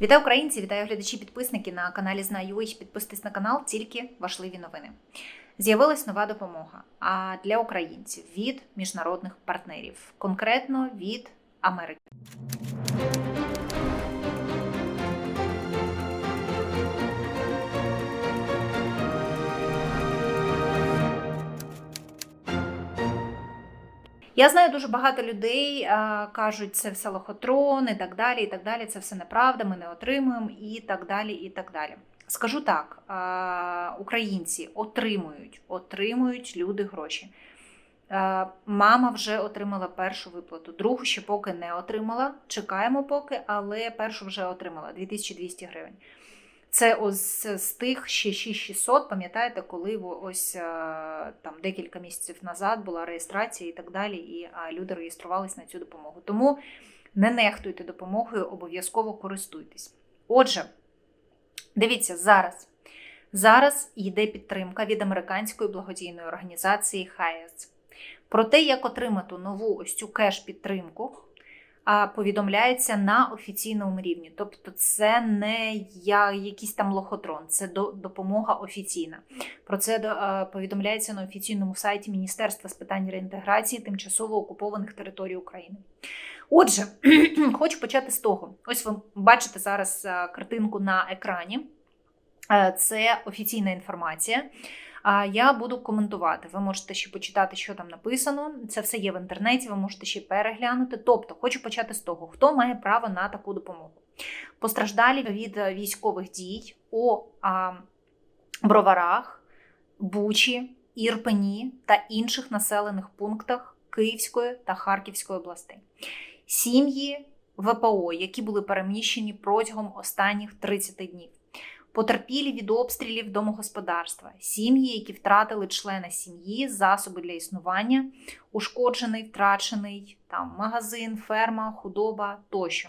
Вітаю українці, вітаю глядачі, підписники на каналі Знаю.ua. Підписуйтесь на канал, тільки важливі новини. З'явилась нова допомога а для українців від міжнародних партнерів, конкретно від Америки. Я знаю дуже багато людей а, кажуть, це все лохотрон і так далі. І так далі. Це все неправда, ми не отримуємо і так далі. І так далі. Скажу так: а, українці отримують, отримують люди гроші. А, мама вже отримала першу виплату, другу ще поки не отримала. Чекаємо поки, але першу вже отримала 2200 гривень. Це ось з тих ще 6600, пам'ятаєте, коли ось е, там декілька місяців назад була реєстрація і так далі, і люди реєструвалися на цю допомогу. Тому не нехтуйте допомогою, обов'язково користуйтесь. Отже, дивіться, зараз. Зараз йде підтримка від американської благодійної організації HIAS. Про те, як отримати нову ось цю кеш-підтримку, повідомляється на офіційному рівні. Тобто, це не я, якийсь там лохотрон, це допомога офіційна. Про це е, повідомляється на офіційному сайті Міністерства з питань реінтеграції тимчасово окупованих територій України. Отже, хочу почати з того. Ось ви бачите зараз е, картинку на екрані. Е, Це офіційна інформація. Я буду коментувати. Ви можете ще почитати, що там написано. Це все є в інтернеті, ви можете ще переглянути. Тобто, хочу почати з того, хто має право на таку допомогу. Постраждалі від військових дій у а, Броварах, Бучі, Ірпені та інших населених пунктах Київської та Харківської областей. Сім'ї ВПО, які були переміщені протягом останніх 30 днів. Потерпілі від обстрілів домогосподарства, сім'ї, які втратили члена сім'ї, засоби для існування, ушкоджений, втрачений там магазин, ферма, худоба тощо.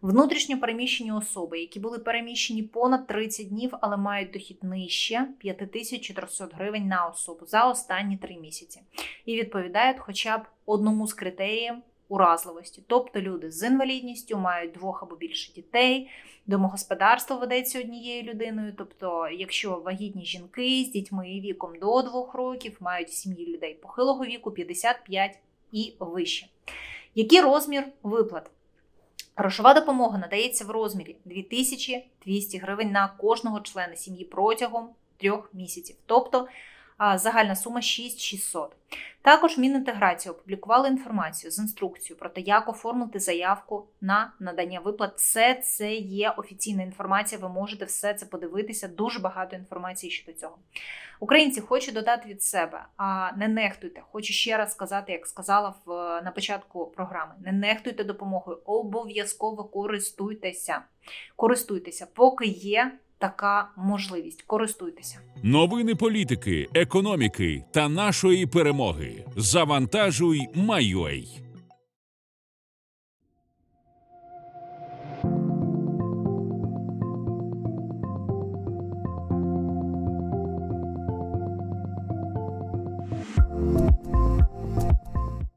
Внутрішньо переміщені особи, які були переміщені понад 30 днів, але мають дохід нижче 5400 гривень на особу за останні 3 місяці, і відповідають хоча б одному з критеріїв уразливості. Тобто люди з інвалідністю мають двох або більше дітей, домогосподарство ведеться однією людиною. Тобто, якщо вагітні жінки з дітьми віком до 2 років мають в сім'ї людей похилого віку 55 і вище. Який розмір виплат? Грошова допомога надається в розмірі 2200 гривень на кожного члена сім'ї протягом трьох місяців, тобто загальна сума 6600. Також Мінінтеграція опублікувала інформацію з інструкцією про те, як оформити заявку на надання виплат. Все це є офіційна інформація. Ви можете все це подивитися. Дуже багато інформації щодо цього. Українці, хочу додати від себе, а не нехтуйте. Хочу ще раз сказати, як сказала в на початку програми: не нехтуйте допомогою, обов'язково користуйтеся. Користуйтеся, поки є така можливість. Користуйтеся. Новини політики, економіки та нашої перемоги. Завантажуй Майой.